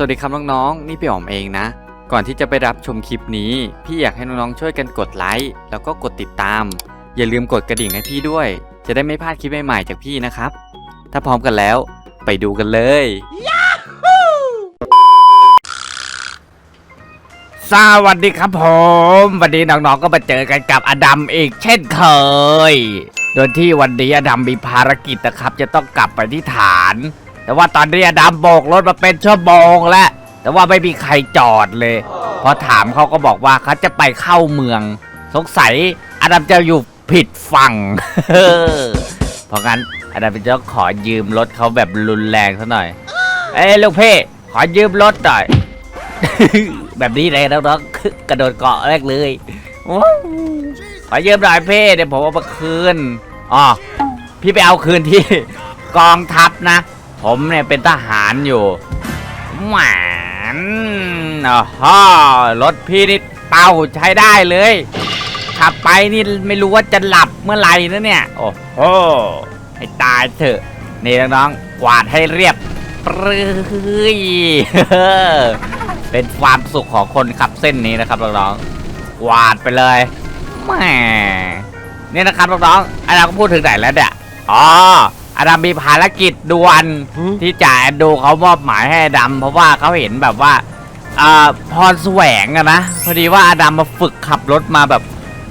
สวัสดีครับน้องๆ นี่พี่อ๋อมเองนะ ก่อนที่จะไปรับชมคลิปนี้ พี่อยากให้น้องๆช่วยกันกดไลค์แล้วก็กดติดตาม อย่าลืมกดกระดิ่งให้พี่ด้วย จะได้ไม่พลาดคลิปใหม่ๆจากพี่นะครับ ถ้าพร้อมกันแล้ว ไปดูกันเลยสวัสดีครับผม วันนี้น้องๆก็มาเจอกันกับอดัมอีกเช่นเคย โดยที่วันนี้อดัมมีภารกิจนะครับ จะต้องกลับไปที่ฐาน แต่ว่าตอนนี้อดัมโบกรถมาเป็นชั่วโมงแล้ว แต่ว่าไม่มีใครจอดเลย พอถามเขาก็บอกว่าเขาจะไปเข้าเมือง สงสัยอดัมจะอยู่ผิดฝั่ง เพราะงั้นอดัมจะขอยืมรถเขาแบบรุนแรงซะหน่อย เอ้ยลูกเพ่ขอยืมรถหน่อย แบบนี้เลยน้องๆกระโดดเกาะแรกเลยขอยืมหน่อยเพ่เดี๋ยวผมเอามาคืนอ๋อพี่ไปเอาคืนที่กองทัพนะ ผมเนี่ยเป็นทหารอยู่หวานอ๋อฮะรถพี่นี่เป่าใช้ได้เลย ขับไปนี่ไม่รู้ว่าจะหลับเมื่อไหร่นะเนี่ย โอ้โหให้ตายเถอะ นี่น้องๆกวาดให้เรียบปรื้ยเป็นความสุขของคนขับเส้นนี้นะครับน้องๆกวาดไปเลยแหมนี่นะครับน้องๆอาดาก็พูดถึงไหนแล้วเนี่ยอ๋อ อาดามมีภารกิจด่วนที่จ่าแอนดูเขามอบหมายให้อาดามเพราะว่าเขาเห็นแบบว่าอ่าพรแสวงอะนะพอดีว่าอาดามมาฝึกขับรถมาแบบ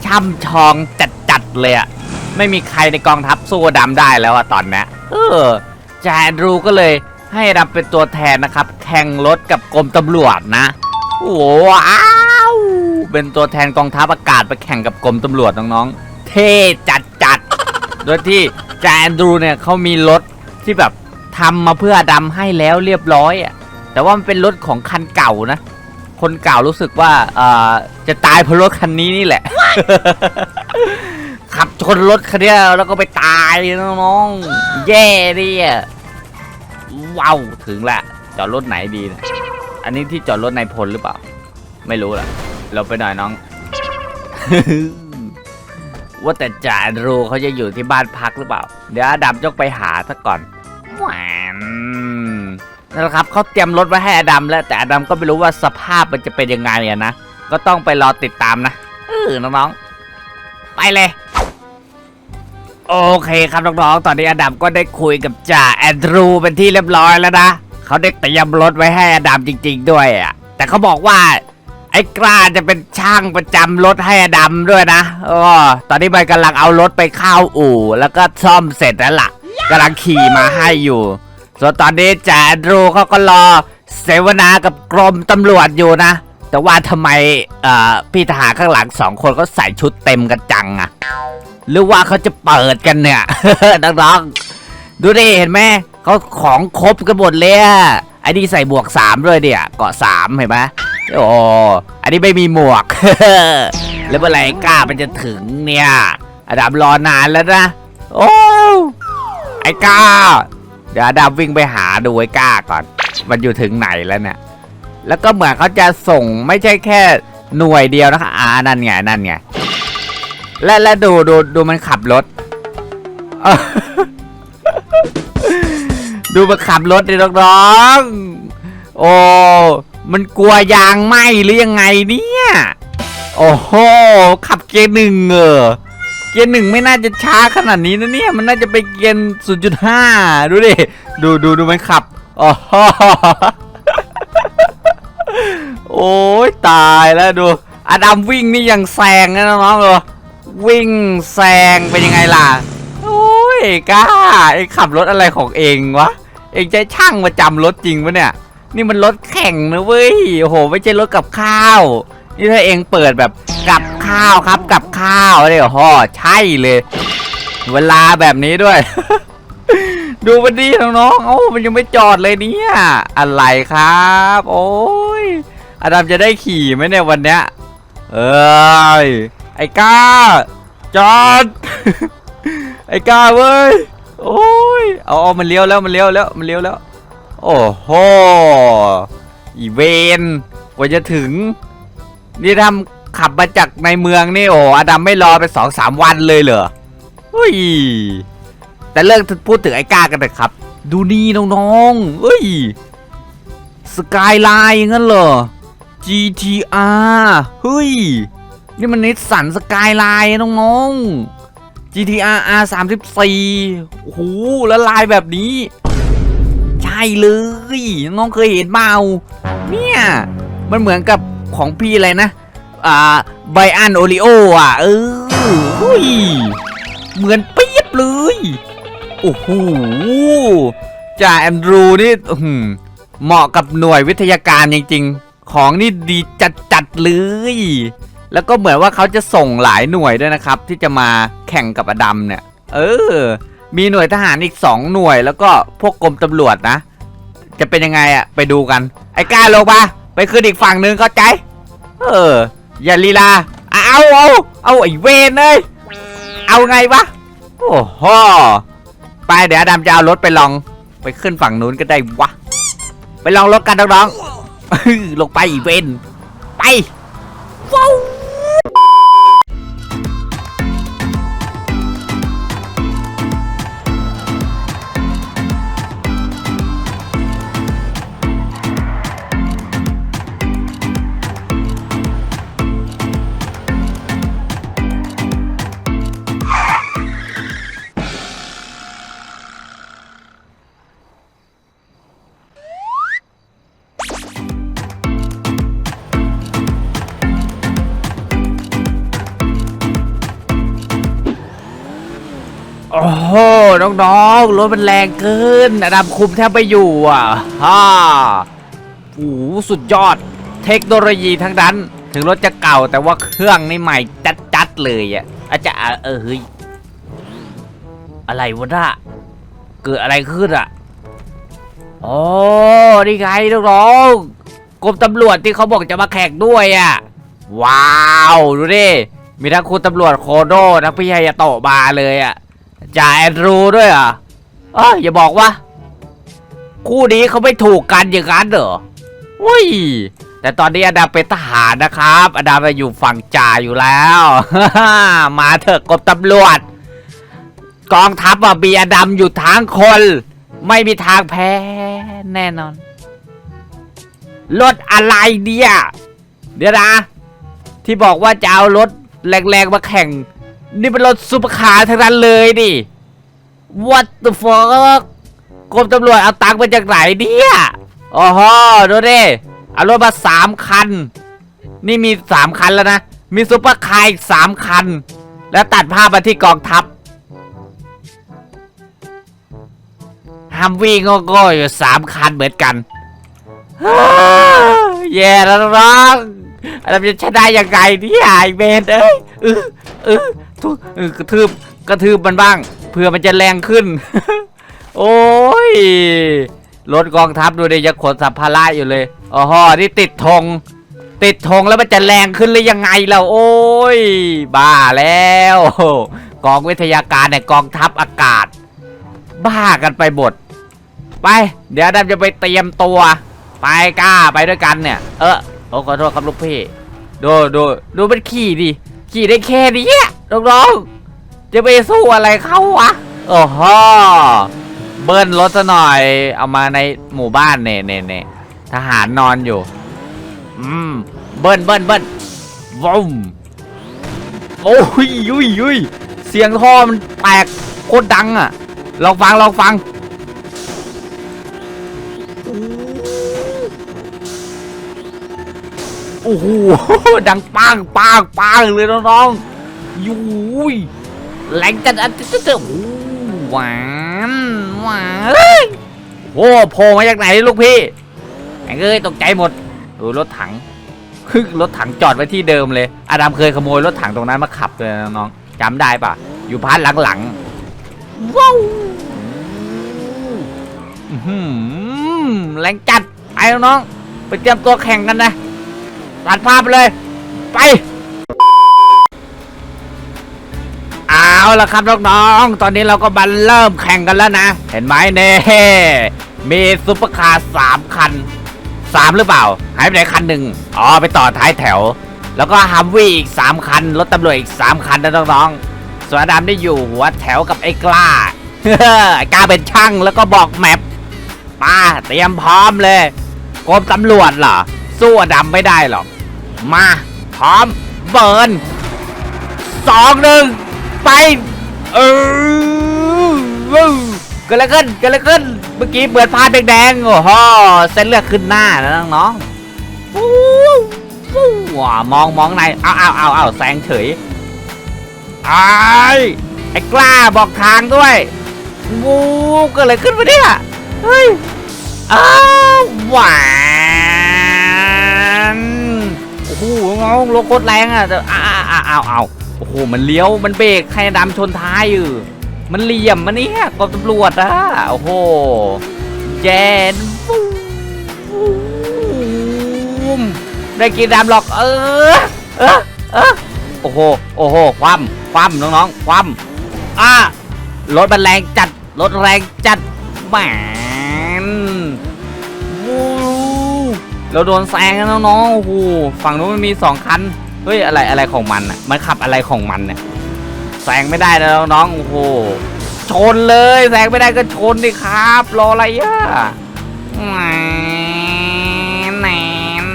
ช่ำชองจัดๆเลยอะไม่มีใครในกองทัพสู้อาดามได้แล้วอะตอนเนี้ยเออจ่าแอนดูก็เลยให้อาดัมเป็นตัวแทนนะครับ แข่งรถกับกรมตำรวจนะ โอ้ว้าวเป็นตัวแทนกองทัพอากาศไปแข่งกับกรมตำรวจน้องๆ เท่จัดจัดๆ โดยที่ จแอนดรูเนี่ยเขามีรถที่แบบทำมาเพื่อดัมให้แล้วเรียบร้อยอะแต่ว่ามันเป็นรถของคันเก่านะ คนเก่ารู้สึกว่าเอ่อจะตายเพราะรถคันนี้นี่แหละ ขับชนรถคันเนี้ยแล้วก็ไปตายน้องๆแย่ดิอะว้าวถึงละจอดรถไหนดีนะอันนี้ที่จอดรถในพลหรือเปล่า ไม่รู้ล่ะ เราไปหน่อยน้อง ว่าแต่จ่ารูเขาจะอยู่ที่บ้านพักหรือเปล่า เดี๋ยวอดัมจกไปหาซะก่อนแหวนนั่นแหละครับเขาเตรียมรถไว้ให้อดัมแล้ว แต่อดัมก็ไม่รู้ว่าสภาพมันจะเป็นยังไงอะนะ ก็ต้องไปรอติดตามนะเออน้องๆ ไปเลย โอเคครับน้องๆ ตอนนี้อดัมก็ได้คุยกับจ่าแอนดรูเป็นที่เรียบร้อยแล้วนะ เขาได้เตรียมรถไว้ให้อดัมจริง ๆ ด้วยอะ แต่เขาบอกว่า อ้กล้าจะเป็นช่างประจำรถให้อดัมด้วยนะอ๋อตอนนี้มันกำลังเอารถไปเข้าอู่ แล้วก็ซ่อมเสร็จแล้วล่ะกำลังขี่มาให้อยู่ ส่วนตอนนี้จ่าดรูเขาก็รอเสวนากับกรมตำรวจอยู่นะ แต่ว่าทำไมเอ่อพี่ทหารข้างหลังสองคนเขาใส่ชุดเต็มกันจังอะหรือว่าเขาจะเปิดกันเนี่ยน้องๆดูดิเห็นไหมเขาของครบกันหมดเลยอะไอ้นี่ใส่บวกสามด้วยเนี่ยเกาะสามเห็นไหม โอ้อันนี้ไม่มีหมวก แล้วเมื่อไหร่กล้ามันจะถึงเนี่ยอาดัมรอนานแล้วนะ โอ้ไอ้ก้า เดี๋ยวอาดัมวิ่งไปหาดูไอ้ก้าก่อน มันอยู่ถึงไหนแล้วเนี่ย แล้วก็เหมือนเขาจะส่งไม่ใช่แค่หน่วยเดียวนะคะอ่านั่นไงนั่นไง และและดูดูดูมันขับรถ ดูมันขับรถดิน้องๆโอ้ มันกลัวยางไหมหรือยังไงเนี่ย โอ้โห ขับเกียร์หนึ่งเออเกียร์หนึ่งไม่น่าจะช้าขนาดนี้นะเนี่ย มันน่าจะไปเกียร์ศูนย์จุดห้าดูดิ ดูดูดูมันขับ โอ้โหโอ้ยตายแล้วดู อดัมวิ่งนี่ยังแซงนะน้องๆเลยวิ่งแซงเป็นยังไงล่ะ โอ้ยกล้าไอ้ขับรถอะไรของเองวะ เองใช้ช่างมาจำรถจริงปะเนี่ย นี่มันรถแข่งนะเว้ยโอ้โห ไม่ใช่รถกับข้าว นี่ถ้าเองเปิดแบบกับข้าวครับกับข้าวเนี่ยโอ้โหใช่เลย เวลาแบบนี้ด้วย ดูมันดีน้องๆโอ้ามันยังไม่จอดเลยเนี่ยอะไรครับ โอ้ยอดัมจะได้ขี่ไหมเนี่ยวันเนี้ยเอ้ยไอ้ก้าจอด ไอ้ก้าเว้ยโอ้ยเอาเอามันเลี้ยวแล้วมันเลี้ยวแล้วมันเลี้ยวแล้ว โอ้โห อีเวนกว่าจะถึง นี่ทำขับมาจากในเมืองนี่โอ้อดัมไม่รอไปสองสามวันเลยเหรอเฮ้ย แต่เรื่องพูดถึงไอ้ก้ากันเถอะครับ ดูนี่น้องๆเฮ้ย สกายไลน์งั้นเหรอ GTR เฮ้ย นี่มันนิสสันสกายไลน์น้องๆ GTR R34 โอ้โหแล้วลายแบบนี้ เลย น้องเคยเห็นเปล่าเนี่ย มันเหมือนกับของพี่อะไรนะ อ่าไบอันโอริโออะ เออเฮ้ยเหมือนเปียบเลย โอ้โหจ่าแอนดรูนี่เหมาะกับหน่วยวิทยาการจริงๆ ของนี่ดีจัดๆเลย แล้วก็เหมือนว่าเขาจะส่งหลายหน่วยด้วยนะครับ ที่จะมาแข่งกับอดัมเนี่ย เออ มีหน่วยทหารอีก 2 หน่วยแล้วก็พวกกรมตำรวจนะ จะเป็นยังไงอะไปดูกัน ไอ้กล้าลงมาไปขึ้นอีกฝั่งนึงเข้าใจ เออ อย่าลีลาเอาเอาเอาไอ้เวนเลย เอาไงวะ โอ้โหไปเดี๋ยวดัมจะเอารถไปลอง ไปขึ้นฝั่งนู้นก็ได้วะ ไปลองรถกันน้องๆลงไปอีเวนไปว้าว อ้โหน้องๆรถมันแรงเกินอดัมคุมแทบไม่อยู่อะฮ่าโอ้สุดยอด เทคโนโลยีทั้งนั้น ถึงรถจะเก่าแต่ว่าเครื่องนี่ใหม่จัดๆเลยอะอาจจะเออเฮ้ยอะไรวะน่ะเกิดอะไรขึ้นอะโอ้นี่ไงน้องๆกรมตำรวจที่เขาบอกจะมาแข่งด้วยอะว้าว ดูดิมีทั้งคุณตำรวจโคโดนักพิยายโตมาเลยอะ จ่าแอนดรูด้วยอะเอ้ยอย่าบอกว่า คู่นี้เขาไม่ถูกกันอย่างนั้นเหรออุ้ยแต่ตอนนี้อดัมเป็นทหารนะครับ อดัมาอยู่ฝั่งจ่าอยู่แล้ว มาเถอะกรมตำรวจ กองทัพอะมีอดัมอยู่ทั้งคน ไม่มีทางแพ้แน่นอนรถอะไรเนี่ยเดี๋ยวนะ ที่บอกว่าจะเอารถแรงๆมาแข่ง นี่เป็นรถซุปเปอร์คาร์ทั้งนั้นเลยดิ What the fuck กรมตำรวจเอาตังค์มาจากไหนเนี่ยโอ้โหดูดิเอารถมาสามคัน นี่มีสามคันแล้วนะ มีซุปเปอร์คาร์อีกสามคัน แล้วตัดภาพมาที่กองทัพฮัมวีโง่ๆอยู่สามคันเหมือนกันแย่แล้วน้องเราจะชนะยังไงเนี่ยไอเบนเอ้ยเออเออ ทุเออกระทืบกระทืบมันบ้าง เพื่อมันจะแรงขึ้น โอ้ยรถกองทัพดูดิยังขนสัมภาระอยู่เลยอ๋อนี่ติดธงติดธงแล้วมันจะแรงขึ้นหรือยังไงเราโอ้ย บ้าแล้ว กองวิทยาการในยกองทัพอากาศ บ้ากันไปหมดไป เดี๋ยวดำจะไปเตรียมตัว ไปกล้าไปด้วยกันเนี่ย เออโอ้ขอโทษครับลูกพี่ ดูดูดูมันขี่ดิขี่ได้แค่นี้ น้องๆจะไปสู้อะไรเขาวะโอ้โหเบิ้ลรถซะหน่อย เอามาในหมู่บ้านเน่เน่เน่ทหารนอนอยู่ อืม เบิ้ลเบิ้ลเบิ้ลวุ้มโอ้ยยุยยุยเสียงท่อมันแตกโคตรดังอะ ลองฟังลองฟังโอ้โหดังปังปังปังเลยน้องๆ ยุยแรงจัดอันจะจะหวานหวานเอ้โอ้โผล่มาจากไหนลูกพี่แหงเอ้ยตกใจหมดดูรถถังคือรถถังจอดไว้ที่เดิมเลย อาดามเคยขโมยรถถังตรงนั้นมาขับเลยน้องจำได้ปะอยู่พาร์ทหลังๆว้าวแรงจัดไปน้องไปเตรียมตัวแข่งกันนะตัดภาพไปเลย ไป เอาละครับน้องๆ ตอนนี้เราก็มาเริ่มแข่งกันแล้วนะ เห็นไหมเน่มีซุปเปอร์คาร์สามคันสามหรือเปล่า หายไปไหนคันหนึ่งอ๋อ ไปต่อท้ายแถว แล้วก็ฮัมวี่อีกสามคัน รถตำรวจอีกสามคันนะน้องๆ ส่วนดามได้อยู่หัวแถวกับไอ้กล้า ไอ้กล้าเป็นช่างแล้วก็บอกแมปมาเตรียมพร้อมเลยกรมตำรวจเหรอ สู้ดัมไม่ได้หรอก มา พร้อม เบิร์นสองหนึ่ง ไป เออวู้เกิดอะไรขึ้นเกิดอะไรขึ้น เมื่อกี้เปิดพาดแดงๆโอ้โหเส้นเลือดขึ้นหน้านะน้องๆฟูฟูว้ามองมองในเอาเอาเอาเอาแซงเฉยไอ้ไอ้กล้าบอกทางด้วยวูเกิดอะไรขึ้นวะเนี่ยเฮ้ยอ้าวหวานโอ้โหน้องรถโคตรแรงอะแต่อ้าวอ้าวอ้าว หมันเลี้ยวมันเบรกใครดำชนท้ายอยู่มันเหลี่ยมมันเนี่ยกองตำรวจอะโอ้โหแจนฟูมได้กินดำหรอกเออเออเออโอ้โหโอ้โหคว่ำคว่ำน้องๆคว่ำอะรถมันแรงจัดรถแรงจัดแหมนวู้เราโดนแซงแล้วน้องๆโอ้โหฝั่งนู้นมันมีสองคัน เฮ้ยอะไรอะไรของมันอะมันขับอะไรของมันเนี่ยแซงไม่ได้แล้วน้องๆโอ้โหชนเลยแซงไม่ได้ก็ชนดิครับ รออะไรอะแหนแหมน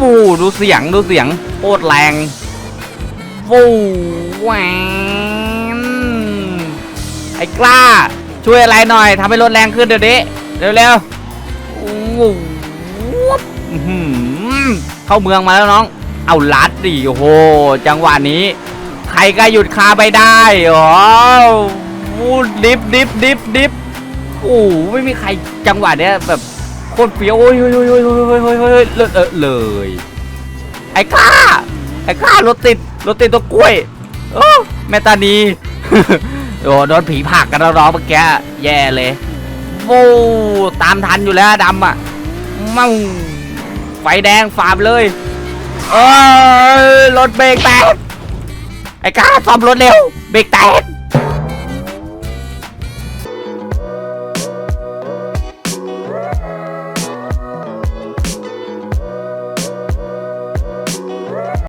วู้ดูเสียงดูเสียงโคตรแรงวู้แหวนไอ้กล้า ช่วยอะไรหน่อยทำให้รถแรงขึ้นเดี๋ยวนี้เร็วๆอู้หือเข้าเมืองมาแล้วน้อง เอาลัดดิโอ้โห จังหวะนี้ ใครก็หยุดคาไปได้โอ้ดิฟดิฟดิฟดิฟโอ้ไม่มีใครจังหวะเนี้ยแบบโคตรเปียวโอ้ยโอ้ยโอ้ยโอ้ยโอ้ยโอ้ยเลยเลย ไอ้ข้าไอ้ข้ารถติดรถติดตัวกล้วยโอ้แม่ตานีโอ้โดนผีผักกันร้องเมื่อกี้แย่เลยโว้ตามทันอยู่แล้วดำอะมั่ง ไฟแดงฝาเลยเออรถเบรกแตกไอ้ก้าซ่อมรถเร็วเบรกแตก